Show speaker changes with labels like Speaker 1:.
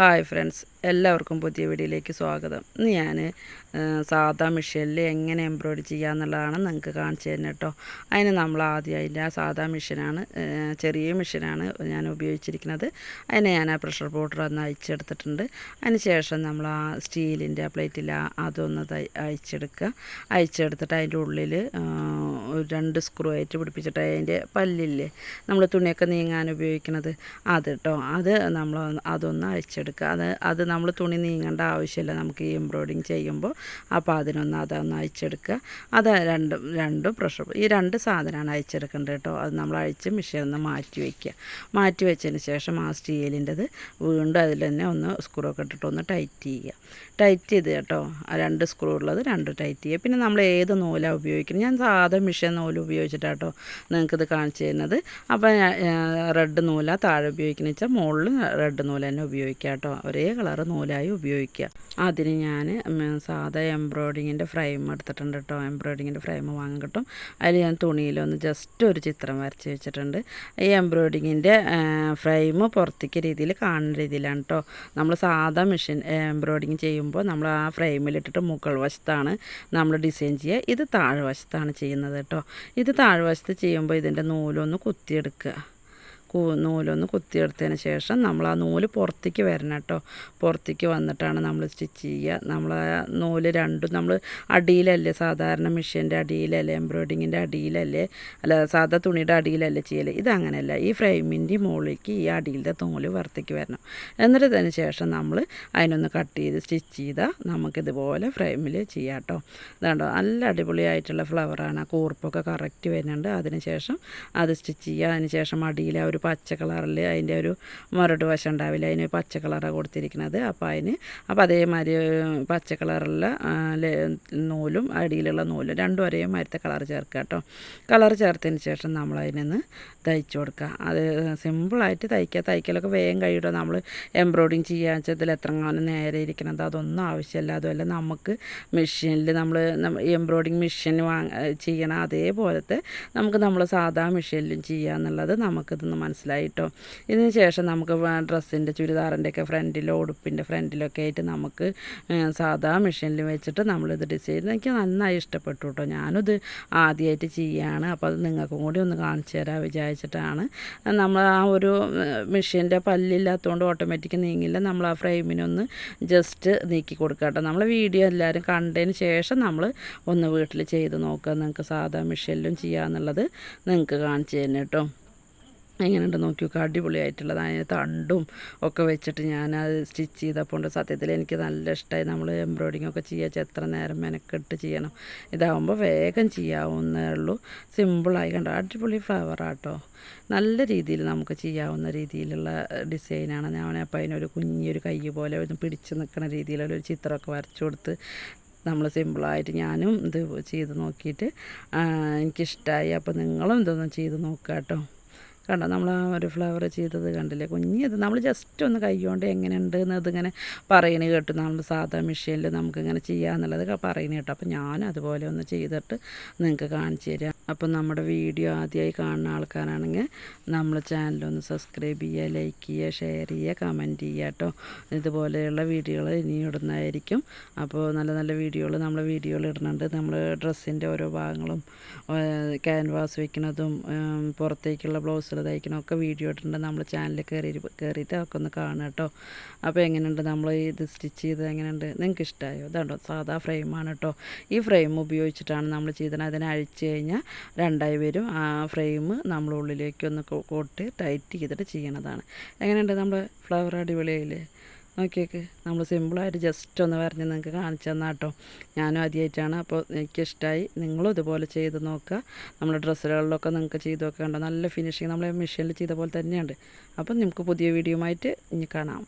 Speaker 1: Hi friends എല്ലാവർക്കും പുതിയ വീഡിയോയിലേക്ക് സ്വാഗതം. ഇന്ന് ഞാൻ സാധാ മെഷീനിൽ എങ്ങനെ എംബ്രോയിഡറി ചെയ്യാമെന്നുള്ളതാണ് നിങ്ങൾക്ക് കാണിച്ചു തരുന്നത് കേട്ടോ. അതിന് നമ്മൾ ആദ്യം അതിന്റെ ആ സാധാ മെഷീനാണ് ചെറിയ മെഷീനാണ് ഞാൻ ഉപയോഗിച്ചിരിക്കുന്നത്. അതിനെ ഞാൻ ആ പ്രഷർ പൗഡർ ഒന്ന് അയച്ചെടുത്തിട്ടുണ്ട് അതിന് ശേഷം നമ്മൾ ആ സ്റ്റീലിന്റെ പ്ലേറ്റിൽ അതൊന്ന് അയച്ചെടുക്കുക അയച്ചെടുത്തിട്ട് അതിന്റെ ഉള്ളിൽ രണ്ട് സ്ക്രൂ ആയിട്ട് പിടിപ്പിച്ചിട്ട് അതിന്റെ പല്ലില്ലേ നമ്മൾ തുണിയൊക്കെ നീങ്ങാൻ ഉപയോഗിക്കുന്നത് അത് കേട്ടോ. അത് നമ്മൾ അതൊന്ന് അയച്ചെടുക്കുക അത് അത് നമ്മൾ തുണി നീങ്ങേണ്ട ആവശ്യമില്ല. നമുക്ക് ഈ എംബ്രോയിഡിങ് ചെയ്യുമ്പോൾ അപ്പോൾ അതിനൊന്ന് അതൊന്ന് അയച്ചെടുക്കുക അത് രണ്ടും രണ്ടും പ്രഷർ ഈ രണ്ട് സാധനമാണ് അയച്ചെടുക്കേണ്ടത് കേട്ടോ. അത് നമ്മൾ അഴിച്ച് മെഷീനിൽ മാറ്റി വയ്ക്കുക. മാറ്റി വെച്ചതിന് ശേഷം ആ സ്റ്റീലിന്റെത് വീണ്ടും അതിൽ തന്നെ ഒന്ന് സ്ക്രൂ ഒക്കെ ഇട്ടിട്ട് ഒന്ന് ടൈറ്റ് ചെയ്യുക. ടൈറ്റ് ചെയ്ത് കേട്ടോ. രണ്ട് സ്ക്രൂ ഉള്ളത് രണ്ട് ടൈറ്റ് ചെയ്യുക. പിന്നെ നമ്മൾ ഏത് നൂലാണ് ഉപയോഗിക്കുന്നത്? ഞാൻ സാധാ മിഷൻ നൂൽ ഉപയോഗിച്ചിട്ടാട്ടോ നിങ്ങൾക്കിത് കാണിച്ചു തരുന്നത്. അപ്പോൾ റെഡ് നൂല താഴെ ഉപയോഗിക്കുന്നത്. വെച്ചാൽ മുകളിൽ റെഡ് നൂല തന്നെ ഉപയോഗിക്കുക കേട്ടോ. ഒരേ കളറ് നൂലായി ഉപയോഗിക്കുക. അതിന് ഞാൻ സാധാ എംബ്രോയിഡിങ്ങിന്റെ ഫ്രെയിം എടുത്തിട്ടുണ്ട് കേട്ടോ എംബ്രോയിഡിങ്ങിന്റെ ഫ്രെയിം വാങ്ങാൻ കിട്ടും. അതിൽ ഞാൻ തുണിയിലൊന്ന് ജസ്റ്റ് ഒരു ചിത്രം വരച്ച് വെച്ചിട്ടുണ്ട്. ഈ എംബ്രോയിഡിങ്ങിന്റെ ഫ്രെയിം പുറത്തേക്ക് രീതിയിൽ കാണുന്ന രീതിയിലാണ് കേട്ടോ നമ്മൾ സാധാ മെഷീൻ എംബ്രോയിഡിങ് ചെയ്യുമ്പോൾ നമ്മൾ ആ ഫ്രെയിമിലിട്ടിട്ട് മുകൾ വശത്താണ് നമ്മൾ ഡിസൈൻ ചെയ്യുക. ഇത് താഴ്വശത്താണ് ചെയ്യുന്നത് കേട്ടോ ഇത് താഴ്വശത്ത് ചെയ്യുമ്പോൾ ഇതിന്റെ നൂലൊന്ന് കുത്തിയെടുക്കുക. നൂലൊന്ന് കുത്തിയെടുത്തതിന് ശേഷം നമ്മൾ ആ നൂൽ പുറത്തേക്ക് വരണം കേട്ടോ. പുറത്തേക്ക് വന്നിട്ടാണ് നമ്മൾ സ്റ്റിച്ച് ചെയ്യുക. നമ്മൾ ആ നൂൽ രണ്ടും നമ്മൾ അടിയിലല്ലേ സാധാരണ മെഷീന്റെ അടിയിലല്ലേ എംബ്രോയിഡിങ്ങിന്റെ അടിയിലല്ലേ അല്ല സാധാ തുണിയുടെ അടിയിലല്ലേ ചെയ്യൽ. ഇതങ്ങനെയല്ല. ഈ ഫ്രെയിമിന്റെ മുകളിലേക്ക് ഈ അടിയിലത്തെ നൂൽ പുറത്തേക്ക് വരണം. എന്നിട്ടതിന് ശേഷം നമ്മൾ അതിനൊന്ന് കട്ട് ചെയ്ത് സ്റ്റിച്ച് ചെയ്താൽ നമുക്കിതുപോലെ ഫ്രെയിമിൽ ചെയ്യാം കേട്ടോ. ഇതാണ്ടോ നല്ല അടിപൊളിയായിട്ടുള്ള ഫ്ലവറാണ് കൂർപ്പൊക്കെ കറക്റ്റ് വരുന്നുണ്ട്. അതിന് ശേഷം അത് സ്റ്റിച്ച് ചെയ്യുക. അതിന് ശേഷം അടിയിൽ ആ ഒരു പച്ച കളറിൽ അതിന്റെ ഒരു മുരട് വശം ഉണ്ടാവില്ല. അതിന് പച്ച കളറാണ് കൊടുത്തിരിക്കുന്നത്. അപ്പോൾ അതിന് അപ്പോൾ അതേമാതിരി പച്ച കളറുള്ള നൂലും അടിയിലുള്ള നൂലും രണ്ടും ഒരേ മാതിരത്തെ കളർ ചേർക്കുക കേട്ടോ. കളർ ചേർത്തതിന് ശേഷം നമ്മൾ അതിനൊന്ന് തയ്ച്ചു കൊടുക്കുക. അത് സിമ്പിളായിട്ട് തയ്ക്കുക. തയ്ക്കലൊക്കെ വേഗം കഴിയുമ്പോൾ നമ്മൾ എംബ്രോയിഡിങ് ചെയ്യാൻ വെച്ചതിൽ എത്രങ്ങാനും നേരെ ഇരിക്കണത് അതൊന്നും ആവശ്യമില്ല. അതുമല്ല നമുക്ക് മെഷീനിൽ നമ്മൾ എംബ്രോയിഡിങ് മെഷീൻ വാങ്ങ ചെയ്യണം അതേപോലത്തെ നമുക്ക് നമ്മൾ സാധാ മെഷീനിലും ചെയ്യുക എന്നുള്ളത് നമുക്കിതൊന്ന് മനസ്സിലായിട്ടോ? ഇതിന് ശേഷം നമുക്ക് ഡ്രസ്സിന്റെ ചുരിദാറിന്റെയൊക്കെ ഫ്രണ്ടിലോ ഉടുപ്പിന്റെ ഫ്രണ്ടിലൊക്കെ ആയിട്ട് നമുക്ക് സാധാ മെഷീനിൽ വെച്ചിട്ട് നമ്മളിത് ഡിസൈൻ എനിക്ക് നന്നായി ഇഷ്ടപ്പെട്ടു കേട്ടോ ഞാനിത് ആദ്യമായിട്ട് ചെയ്യുകയാണ് അപ്പോൾ അത് നിങ്ങൾക്കും കൂടി ഒന്ന് കാണിച്ചു തരാൻ വിചാരിച്ചിട്ടാണ്. നമ്മൾ ആ ഒരു മെഷീന്റെ പല്ലില്ലാത്തതുകൊണ്ട് ഓട്ടോമാറ്റിക് നീങ്ങില്ല. നമ്മൾ ആ ഫ്രെയിമിനൊന്ന് ജസ്റ്റ് നീക്കി കൊടുക്കുക കേട്ടോ നമ്മൾ വീഡിയോ എല്ലാവരും കണ്ടതിന് ശേഷം നമ്മൾ ഒന്ന് വീട്ടിൽ ചെയ്ത് നോക്കുക നിങ്ങൾക്ക് സാധാ മെഷീനിലും ചെയ്യാമെന്നുള്ളത് നിങ്ങൾക്ക് കാണിച്ചു തന്നെ കേട്ടോ എങ്ങനെയുണ്ട് നോക്കി നോക്കുക അടിപൊളിയായിട്ടുള്ളത്. അതിന് തണ്ടും ഒക്കെ വെച്ചിട്ട് ഞാൻ അത് സ്റ്റിച്ച് ചെയ്തപ്പോൾ സത്യത്തിൽ എനിക്ക് നല്ല ഇഷ്ടമായി നമ്മൾ എംബ്രോയിഡിങ് ഒക്കെ ചെയ്യാച്ച എത്ര നേരം മെനക്കെട്ട് ചെയ്യണം. ഇതാവുമ്പോൾ വേഗം ചെയ്യാവുന്നേ ഉള്ളൂ. സിമ്പിളായി കണ്ടോ? അടിപൊളി ഫ്ലവറാട്ടോ നല്ല രീതിയിൽ നമുക്ക് ചെയ്യാവുന്ന രീതിയിലുള്ള ഡിസൈനാണ്. ഞാൻ അപ്പോൾ അതിനൊരു കുഞ്ഞൊരു കൈ പോലെ ഒന്ന് പിടിച്ച് നിൽക്കുന്ന രീതിയിലുള്ള ഒരു ചിത്രമൊക്കെ വരച്ചു കൊടുത്ത് നമ്മൾ സിമ്പിളായിട്ട് ഞാനും ഇത് ചെയ്ത് നോക്കിയിട്ട് എനിക്കിഷ്ടമായി അപ്പോൾ നിങ്ങളും ഇതൊന്നും ചെയ്ത് നോക്കാം കേട്ടോ കണ്ടോ? നമ്മൾ ആ ഒരു ഫ്ലവർ ചെയ്തത് കണ്ടില്ലേ? കുഞ്ഞത്. നമ്മൾ ജസ്റ്റ് ഒന്ന് കൈകൊണ്ട് എങ്ങനെയുണ്ട് എന്നതിങ്ങനെ പറയണ കേട്ടു. നമ്മൾ സാധാ മെഷീനിൽ നമുക്കിങ്ങനെ ചെയ്യാമെന്നുള്ളത് പറയണ കേട്ടോ. അപ്പോൾ ഞാൻ അതുപോലെ ഒന്ന് ചെയ്തിട്ട് നിങ്ങൾക്ക് കാണിച്ചു തരാം. അപ്പം നമ്മുടെ വീഡിയോ ആദ്യമായി കാണുന്ന ആൾക്കാരാണെങ്കിൽ നമ്മൾ ചാനലൊന്ന് സബ്സ്ക്രൈബ് ചെയ്യുക ലൈക്ക് ചെയ്യുക ഷെയർ ചെയ്യുക കമന്റ് ചെയ്യുക കേട്ടോ. ഇതുപോലെയുള്ള വീഡിയോകൾ ഇനി ഇടുന്നതായിരിക്കും. അപ്പോൾ നല്ല നല്ല വീഡിയോകൾ നമ്മൾ വീഡിയോകൾ ഇടുന്നുണ്ട്. നമ്മൾ ഡ്രസ്സിന്റെ ഓരോ ഭാഗങ്ങളും ക്യാൻവാസ് വയ്ക്കുന്നതും പുറത്തേക്കുള്ള ബ്ലൗസുകൾ തയ്ക്കണമൊക്കെ വീഡിയോ ഇട്ടിട്ടുണ്ട്. നമ്മൾ ചാനലിൽ കയറി കയറിയിട്ട് അതൊക്കെ ഒന്ന് കാണുക കേട്ടോ അപ്പോൾ എങ്ങനെയുണ്ട് നമ്മൾ ഇത് സ്റ്റിച്ച് ചെയ്ത് എങ്ങനെയുണ്ട്? നിങ്ങൾക്ക് ഇഷ്ടമായോ ഇതാണ്ടോ? സാധാ ഫ്രെയിമാണ് കേട്ടോ ഈ ഫ്രെയിം ഉപയോഗിച്ചിട്ടാണ് നമ്മൾ ചെയ്തത്. അതിനെ അഴിച്ച് കഴിഞ്ഞാൽ രണ്ടായി വരും. ആ ഫ്രെയിം നമ്മൾ ഉള്ളിലേക്ക് ഒന്ന് കൊട്ട് ടൈറ്റ് ചെയ്തിട്ട് ചെയ്യണതാണ്. എങ്ങനെയുണ്ട് നമ്മൾ ഫ്ലവർ അടിപൊളിയായില്ലേ? നോക്കിയേക്ക്. നമ്മൾ സിമ്പിളായിട്ട് ജസ്റ്റ് ഒന്ന് വരഞ്ഞ് നിങ്ങൾക്ക് കാണിച്ചു തന്നാൽ കേട്ടോ ഞാനും ആദ്യമായിട്ടാണ് അപ്പോൾ എനിക്കിഷ്ടമായി നിങ്ങളും ഇതുപോലെ ചെയ്ത് നോക്കുക. നമ്മുടെ ഡ്രസ്സുകളിലൊക്കെ നിങ്ങൾക്ക് ചെയ്ത് നോക്കുക നല്ല ഫിനിഷിങ് നമ്മൾ മെഷീനിൽ ചെയ്ത പോലെ തന്നെയുണ്ട്. അപ്പം നിങ്ങൾക്ക് പുതിയ വീഡിയോ ആയിട്ട് ഇനി കാണാം.